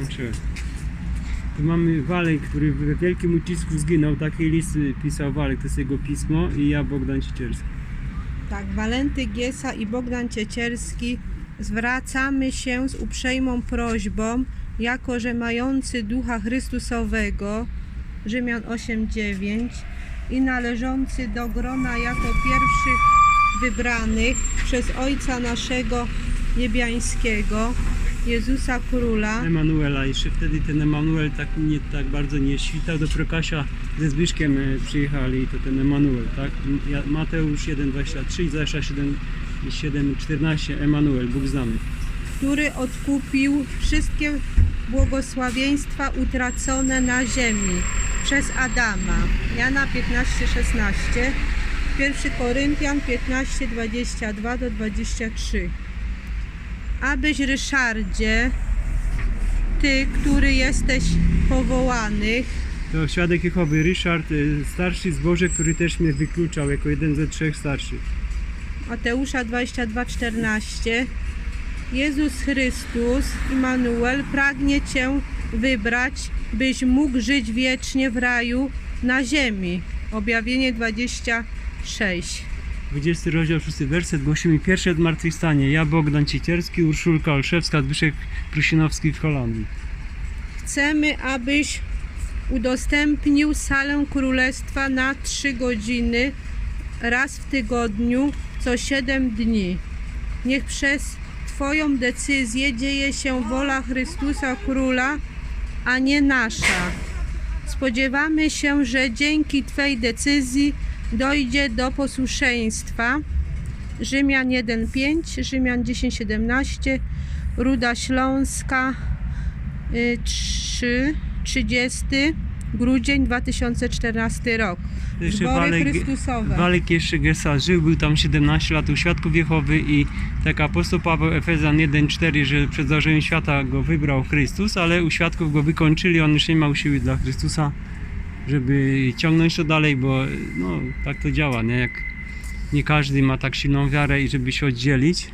Włączyłem. Tu mamy Walek, który w wielkim ucisku zginął. Taki list y, pisał Walek, to jest jego pismo i ja Bogdan Ciecierski. Tak, Walenty Giesa i Bogdan Ciecierski zwracamy się z uprzejmą prośbą, jako że mający Ducha Chrystusowego, Rzymian 8:9 i należący do grona jako pierwszych wybranych przez Ojca naszego niebiańskiego, Jezusa Króla, Emanuela. Jeszcze wtedy ten Emanuel tak, nie, tak bardzo nie świtał. Do Prokasza ze Zbyszkiem e, przyjechali, to ten Emanuel, tak? Mateusz 1,23, Izajasza 7, 7,14, Emanuel, Bóg znamy. który odkupił wszystkie błogosławieństwa utracone na ziemi przez Adama. Jana 15:16, 1 Koryntian 15:22 do 23. Abyś Ryszardzie, ty, który jesteś powołany, To świadek Jehowy Ryszard, e, starszy zboże, który też mnie wykluczał jako jeden ze trzech starszych. Mateusza 22:14 Jezus Chrystus, Immanuel, pragnie Cię wybrać, byś mógł żyć wiecznie w raju na ziemi. Objawienie 26. 20 rozdział, 6 werset głosi mi pierwsze zmartwychwstanie. Ja, Bogdan Ciecierski, Urszulka Olszewska, Zbyszek Prusinowski w Holandii. Chcemy, abyś udostępnił salę królestwa na 3 godziny raz w tygodniu co 7 dni. Niech przez Twoją decyzję dzieje się wola Chrystusa Króla, a nie nasza. Spodziewamy się, że dzięki Twej decyzji dojdzie do posłuszeństwa. Rzymian 1:5, Rzymian 10:17, Ruda Śląska y, 3, 30 grudzień 2014 rok. Jeszcze Zbory Walek, Chrystusowe. Walek jeszcze Gesa żył, był tam 17 lat u Świadków Jehowy i tak apostoł Paweł Efezjan 1,4, że przed założeniem świata go wybrał Chrystus, ale u Świadków go wykończyli, on już nie miał siły dla Chrystusa, żeby ciągnąć to dalej, bo no, tak to działa, nie? Jak nie każdy ma tak silną wiarę i żeby się oddzielić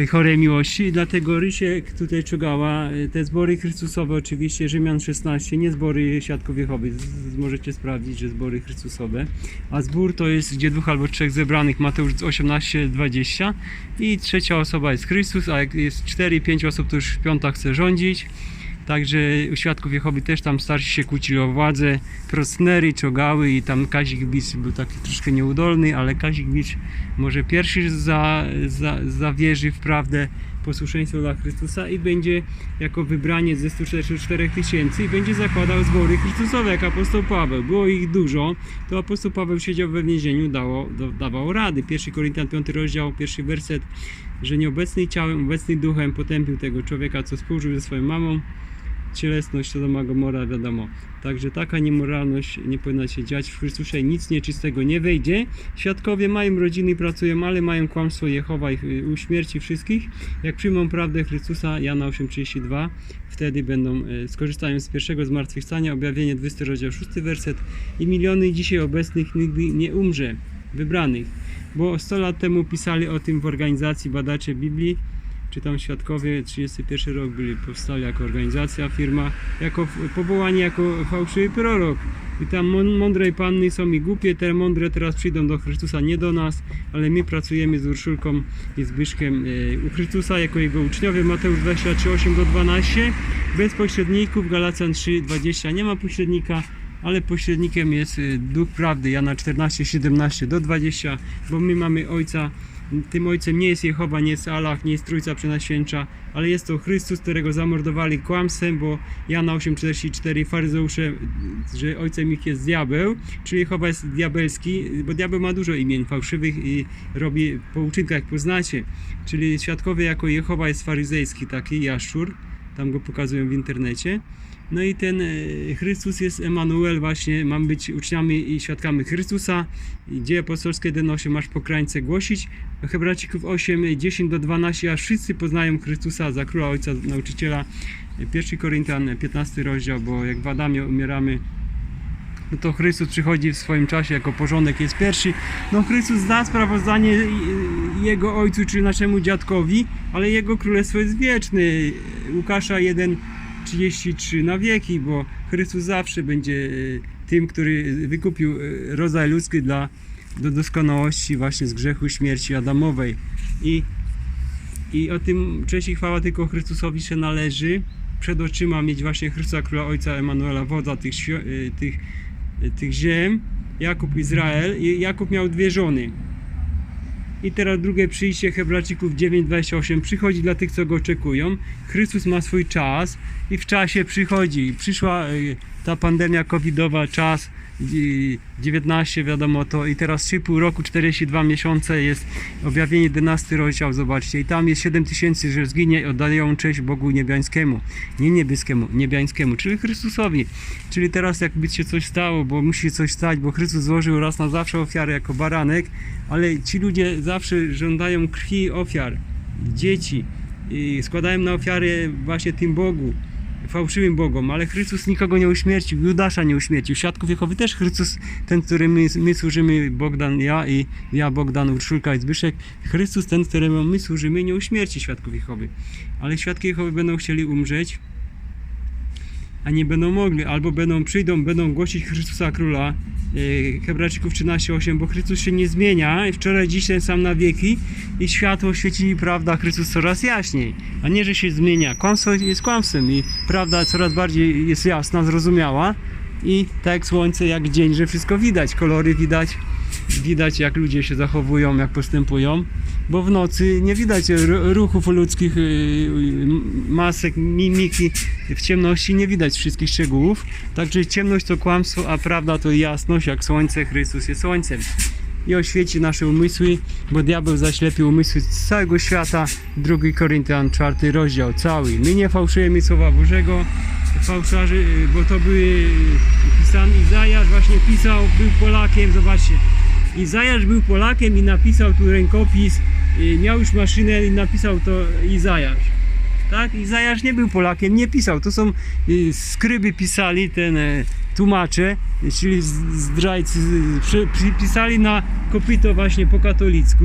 tej chorej miłości dlatego Rysiek tutaj czugała y, te zbory Chrystusowe oczywiście, Rzymian 16, nie zbory Świadków Jehowy, możecie sprawdzić, że zbory Chrystusowe, a zbór to jest gdzie dwóch albo trzech zebranych, Mateusz 18, 20 i trzecia osoba jest Chrystus, a jak jest 4-5 osób, to już piąta chce rządzić. Także u Świadków Jehowy też tam starsi się kłócili o władzę, Prostnery, czogały i tam Kazik Bicz był taki troszkę nieudolny, ale Kazik Bicz może pierwszy za, za, zawierzy w prawdę posłuszeństwo dla Chrystusa i będzie jako wybraniec ze 144 tysięcy i będzie zakładał zbory Chrystusowe, jak apostoł Paweł. Było ich dużo, to apostoł Paweł siedział we więzieniu, dało, dawał rady. 1 Koryntian 5 rozdział, pierwszy werset, że nieobecny ciałem, obecny duchem potępił tego człowieka, co współżył ze swoją mamą. Cielesność to ma Gomora, wiadomo. Także taka niemoralność nie powinna się dziać. W Chrystusie nic nieczystego nie wejdzie. Świadkowie mają rodziny, pracują, ale mają kłamstwo Jehowa y, uśmierci wszystkich. Jak przyjmą prawdę Chrystusa, Jana 8,32, wtedy będą, y, skorzystają z pierwszego zmartwychwstania, objawienie 20 rozdział 6 werset i miliony dzisiaj obecnych nigdy nie umrze, wybranych. Bo 100 lat temu pisali o tym w organizacji badacze Biblii, czy tam świadkowie 31 rok byli powstali jako organizacja, firma, jako powołani jako fałszywy prorok. I tam mą- mądre panny są i głupie, te mądre teraz przyjdą do Chrystusa, nie do nas, ale my pracujemy z Urszulką i Zbyszkiem e, u Chrystusa jako jego uczniowie. Mateusz 23, 8 do 12. Bez pośredników, Galacjan 3, 20. Nie ma pośrednika, ale pośrednikiem jest e, Duch Prawdy, Jana 14, 17 do 20, bo my mamy Ojca tym ojcem nie jest Jehowa, nie jest Allah, nie jest Trójca Przenajświętsza, ale jest to Chrystus, którego zamordowali kłamstwem, bo Jana 8,44 faryzeusze, że ojcem ich jest diabeł, czyli Jehowa jest diabelski, bo diabeł ma dużo imień fałszywych i robi po uczynkach, poznacie. Czyli świadkowie jako Jehowa jest faryzejski taki, Jaszczur, tam go pokazują w internecie. No i ten e, Chrystus jest Emanuel właśnie, mam być uczniami i świadkami Chrystusa. Dzieje apostolskie 1.8 masz po krańce głosić. Hebrajczyków 8, 10 do 12, aż wszyscy poznają Chrystusa za króla ojca, nauczyciela. 1 Koryntian 15 rozdział, bo jak w Adamie umieramy, no to Chrystus przychodzi w swoim czasie jako porządek jest pierwszy. No Chrystus da sprawozdanie Jego Ojcu, czy naszemu dziadkowi, ale Jego Królestwo jest wieczne. Łukasza 1,33 na wieki, bo Chrystus zawsze będzie y, tym, który wykupił y, rodzaj ludzki dla do doskonałości właśnie z grzechu śmierci Adamowej. I, i o tym cześć i chwała tylko Chrystusowi się należy. Przed oczyma mieć właśnie Chrystusa Króla Ojca Emanuela, wodza tych, tych, tych ziem, Jakub Izrael. Jakub miał dwie żony. I teraz drugie przyjście Hebrajczyków 9:28 przychodzi dla tych, co go oczekują. Chrystus ma swój czas i w czasie przychodzi. Przyszła y, ta pandemia covidowa, czas 19 wiadomo to i teraz 3,5 roku, 42 miesiące jest objawienie 11 rozdział, zobaczcie. I tam jest 7 tysięcy, że zginie i oddają cześć Bogu niebiańskiemu. Nie niebieskiemu, niebiańskiemu, czyli Chrystusowi. Czyli teraz jakby się coś stało, bo musi coś stać, bo Chrystus złożył raz na zawsze ofiarę jako baranek, ale ci ludzie zawsze żądają krwi ofiar, dzieci i składają na ofiarę właśnie tym Bogu, fałszywym Bogom, ale Chrystus nikogo nie uśmiercił, Judasza nie uśmiercił, Świadków Jehowy też Chrystus, ten, który my, my służymy, Bogdan, ja i ja, Bogdan, Urszulka i Zbyszek, Chrystus ten, któremu my służymy, nie uśmierci Świadków Jehowy, ale Świadki Jehowy będą chcieli umrzeć, a nie będą mogli, albo będą, przyjdą, będą głosić Chrystusa Króla, e, Hebrajczyków 13:8, bo Chrystus się nie zmienia. Wczoraj, dziś ten sam na wieki i światło świeci prawda Chrystus coraz jaśniej, a nie, że się zmienia. Kłamstwo jest kłamstwem i prawda coraz bardziej jest jasna, zrozumiała i tak jak słońce, jak dzień, że wszystko widać, kolory widać, widać jak ludzie się zachowują, jak postępują, bo w nocy nie widać ruchów ludzkich, y, y, masek, mimiki, w ciemności nie widać wszystkich szczegółów, także ciemność to kłamstwo, a prawda to jasność, jak słońce, Chrystus jest słońcem i oświeci nasze umysły, bo diabeł zaślepił umysły z całego świata. 2 Koryntian, 4 rozdział, cały. My nie fałszujemy Słowa Bożego, fałszarzy, y, bo to były pisane, Izajasz właśnie pisał, był Polakiem, zobaczcie. Izajasz był Polakiem i napisał tu rękopis, y, miał już maszynę i napisał to Izajasz. Tak? Izajasz nie był Polakiem, nie pisał. To są y, skryby pisali, ten e, tłumacze, czyli zdrajcy, przypisali na kopyto właśnie po katolicku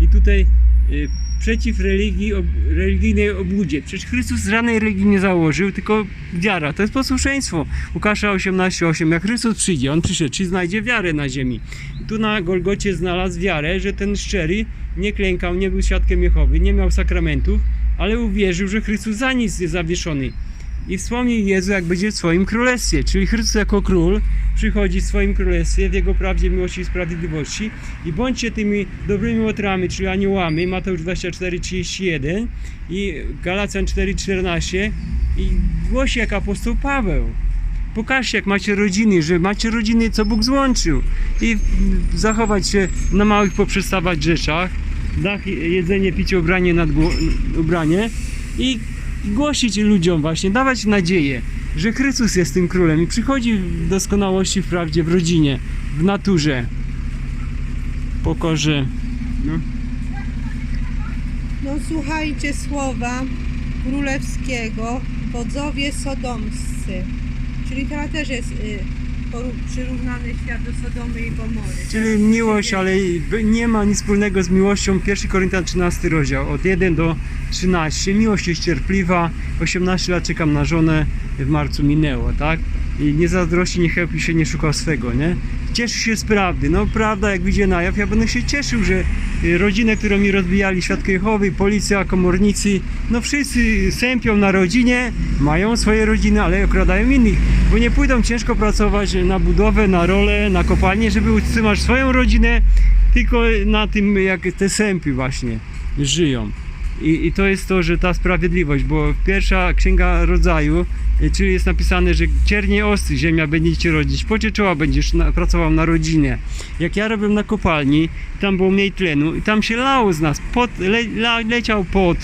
i tutaj y, przeciw religii, religijnej obłudzie. Przecież Chrystus żadnej religii nie założył, tylko wiara. To jest posłuszeństwo. Łukasza 18:8. Jak Chrystus przyjdzie, on przyszedł, czy znajdzie wiarę na ziemi. I tu na Golgocie znalazł wiarę, że ten szczery nie klękał, nie był świadkiem Jehowy, nie miał sakramentów, ale uwierzył, że Chrystus za nic jest zawieszony. I wspomnił Jezu, jak będzie w swoim królestwie. Czyli Chrystus jako król przychodzi w swoim królestwie, w jego prawdzie, miłości i sprawiedliwości. I bądźcie tymi dobrymi łotrami, czyli aniołami, Mateusz 24, 31 i Galacjan 4, 14 i głosi jak apostoł Paweł. Pokażcie, jak macie rodziny, że macie rodziny, co Bóg złączył. I zachować się na małych poprzestawać rzeczach. Dach, jedzenie, picie, ubranie, nadgło- ubranie. I głosić ludziom właśnie, dawać nadzieję, że Chrystus jest tym królem i przychodzi w doskonałości, w prawdzie, w rodzinie, w naturze, pokorze. No. No słuchajcie słowa królewskiego, wodzowie sodomscy. Czyli teraz też jest y, przyrównany świat do Sodomy i Gomory. Czyli miłość, ale nie ma nic wspólnego z miłością. 1 Koryntian 13 rozdział, od 1 do 13. Miłość jest cierpliwa, 18 lat czekam na żonę, w marcu minęło, tak? I nie zazdrości, nie chełpi się, nie szuka swego, nie? Cieszy się z prawdy. No prawda, jak wyjdzie na jaw, ja będę się cieszył, że y, rodzinę, którą mi rozbijali Świadkowie Jehowy, policja, komornicy, no wszyscy sępią na rodzinie, mają swoje rodziny, ale okradają innych, bo nie pójdą ciężko pracować na budowę, na rolę, na kopalnię, żeby utrzymać swoją rodzinę, tylko na tym, jak te sępy właśnie żyją. I, I to jest to, że ta sprawiedliwość, bo pierwsza księga rodzaju, y, czyli jest napisane, że ciernie ostry ziemia będziecie rodzić, pocie czoła będziesz na, pracował na rodzinie. Jak ja robiłem na kopalni, tam było mniej tlenu i tam się lało z nas, pot, le, leciał pot,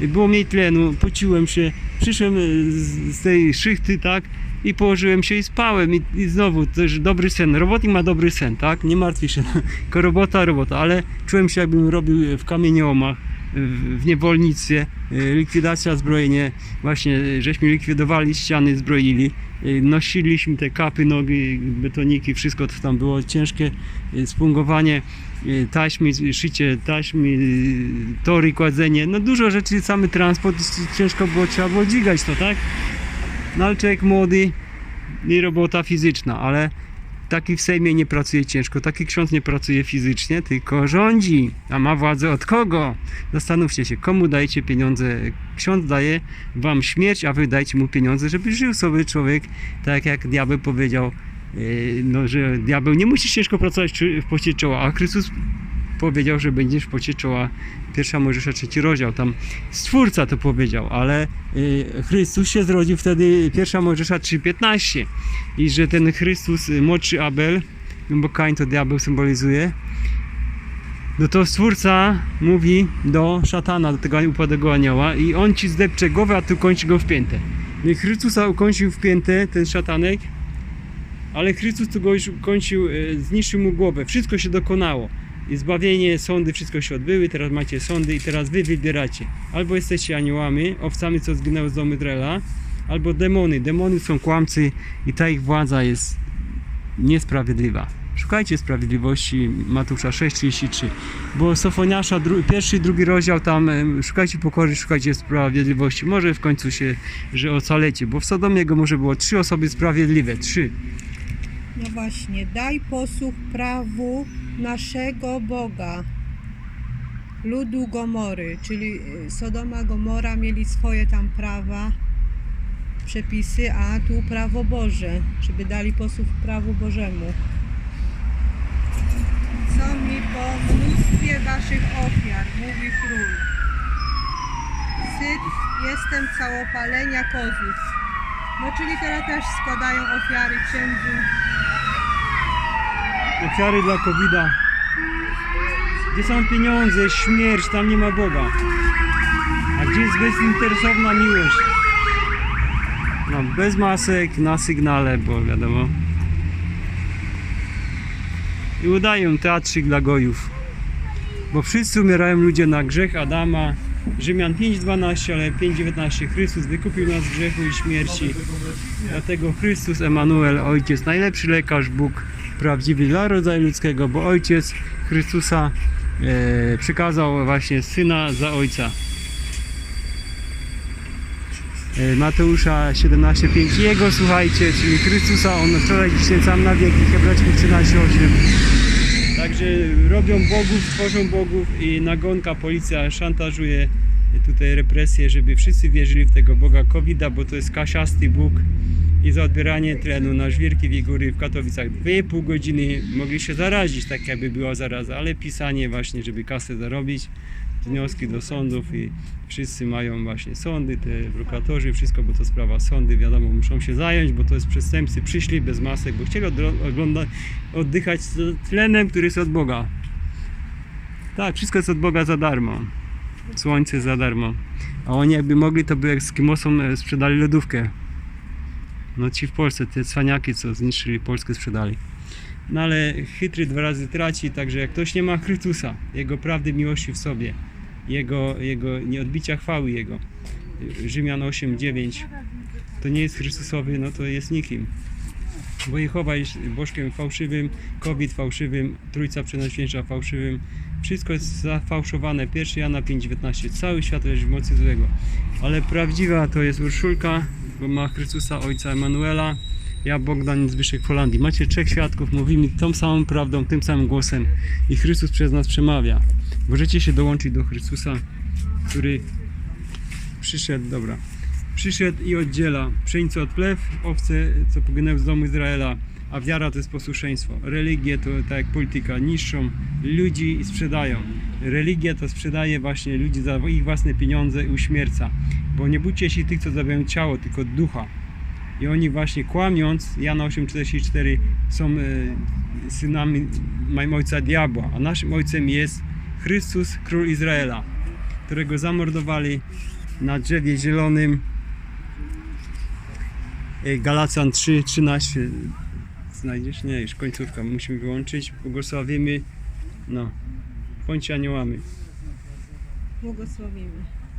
było mniej tlenu, pociłem się, przyszłem y, z, z tej szychty, tak, i położyłem się i spałem i, i znowu też dobry sen. Robotnik ma dobry sen, tak? Nie martwi się. Robota, robota, ale czułem się jakbym robił w kamieniołomach w niewolnictwie, likwidacja zbrojenie, właśnie y, żeśmy likwidowali ściany, zbroili, y, nosiliśmy te kapy, nogi, betoniki, wszystko to tam było. Ciężkie, y, spungowanie taśmy, szycie taśmy, tory, kładzenie, no dużo rzeczy, cały transport, ciężko było, trzeba było dźwigać to, tak? No ale człowiek młody i robota fizyczna, ale taki w Sejmie nie pracuje ciężko, taki ksiądz nie pracuje fizycznie, tylko rządzi, a ma władzę od kogo? Zastanówcie się, komu dajecie pieniądze? Ksiądz daje wam śmierć, a wy dajcie mu pieniądze, żeby żył sobie człowiek, tak jak diabeł powiedział, yy, no, że diabeł nie musi ciężko pracować w pocie czoła, a Chrystus powiedział, że będziesz w pocie czoła. Pierwsza Mojżesza, trzeci rozdział, tam Stwórca to powiedział, ale y, Chrystus się zrodził wtedy, pierwsza Mojżesza 3,15 i że ten Chrystus, y, młodszy Abel, bo Kain to diabeł symbolizuje, no to Stwórca mówi do szatana, do tego upadłego anioła i on ci zdepcze głowę, a ty ukończy go w piętę. No i Chrystusa ukończył w ten szatanek, ale Chrystus tu go już ukończył, e, zniszczył mu głowę. Wszystko się dokonało. I zbawienie, sądy, wszystko się odbyły, teraz macie sądy i teraz wy wybieracie. Albo jesteście aniołami, owcami, co zginęły z domu Izraela, albo demony. Demony są kłamcy i ta ich władza jest niesprawiedliwa. Szukajcie sprawiedliwości Matusza 6,33, bo Sofoniasza, dru, pierwszy i drugi rozdział tam, szukajcie pokory, szukajcie sprawiedliwości. Może w końcu się, że ocalecie, bo w Sodomie jego może było trzy osoby sprawiedliwe, trzy. No właśnie, daj posłuch prawu naszego Boga, ludu Gomory, czyli y, Sodoma, Gomora mieli swoje tam prawa, przepisy, a tu prawo Boże, żeby dali posłuch prawu Bożemu. Co mi po mnóstwie waszych ofiar, mówi król. Syt jestem całopalenia kozów. No czyli teraz też składają ofiary księdzu. Ofiary dla covid -a. Gdzie są pieniądze, śmierć, tam nie ma Boga. A gdzie jest bezinteresowna miłość? No, bez masek, na sygnale, bo wiadomo. I udają teatrzyk dla gojów. Bo wszyscy umierają ludzie na grzech Adama. Rzymian 5.12, ale 5.19. Chrystus wykupił nas z grzechu i śmierci. Dlatego Chrystus Emanuel, Ojciec, najlepszy lekarz, Bóg prawdziwy dla rodzaju ludzkiego, bo Ojciec Chrystusa e, przykazał właśnie Syna za Ojca. E, Mateusza 17,5 Jego słuchajcie, czyli Chrystusa, On wczoraj, dzisiaj sam na wieki, Hebrajczyków 13,8 Także robią bogów, tworzą bogów i nagonka, policja szantażuje tutaj represje, żeby wszyscy wierzyli w tego Boga Covida, bo to jest kasiasty Bóg i za odbieranie tlenu na żwirki wigury w Katowicach 2,5 godziny mogli się zarazić, tak jakby była zaraza, ale pisanie właśnie, żeby kasę zarobić, wnioski do sądów i wszyscy mają właśnie sądy, te prokuratorzy, wszystko, bo to sprawa sądy, wiadomo, muszą się zająć, bo to jest przestępcy, przyszli bez masek, bo chcieli oglądać, oddychać tlenem, który jest od Boga. Tak, wszystko jest od Boga za darmo. Słońce za darmo. A oni jakby mogli, to by Eskimosom e, sprzedali lodówkę. No ci w Polsce, te cwaniaki, co zniszczyli Polskę, sprzedali. No ale chytry dwa razy traci, także jak ktoś nie ma Chrystusa, Jego prawdy miłości w sobie, Jego, jego nieodbicia chwały Jego, Rzymian 8, 9, to nie jest Chrystusowy, no to jest nikim. Bo Jehowa jest bożkiem fałszywym, kobiet fałszywym, Trójca Przenajświętsza fałszywym. Wszystko jest zafałszowane. 1 Jana 5,19. Cały świat leży w mocy złego. Ale prawdziwa to jest Urszulka, ma Chrystusa Ojca Emanuela. Ja Bogdan Zbyszek Holandii. Macie trzech świadków, mówimy tą samą prawdą, tym samym głosem i Chrystus przez nas przemawia. Możecie się dołączyć do Chrystusa, który przyszedł, dobra, przyszedł i oddziela pszenicę od plew, owce, co poginęły z domu Izraela, a wiara to jest posłuszeństwo. Religie to tak jak polityka, niszczą ludzi i sprzedają. Religia to sprzedaje właśnie ludzi za ich własne pieniądze i uśmierca. Bo nie bójcie się tych, co zabijają ciało, tylko ducha. I oni właśnie kłamiąc, Jana 8,44 są e, synami mają ojca diabła, a naszym ojcem jest Chrystus, król Izraela, którego zamordowali na drzewie zielonym. E, Galacjan 3,13 znajdziesz? Nie, już końcówka, musimy wyłączyć. Błogosławimy. No, bądźcie aniołami. Błogosławimy.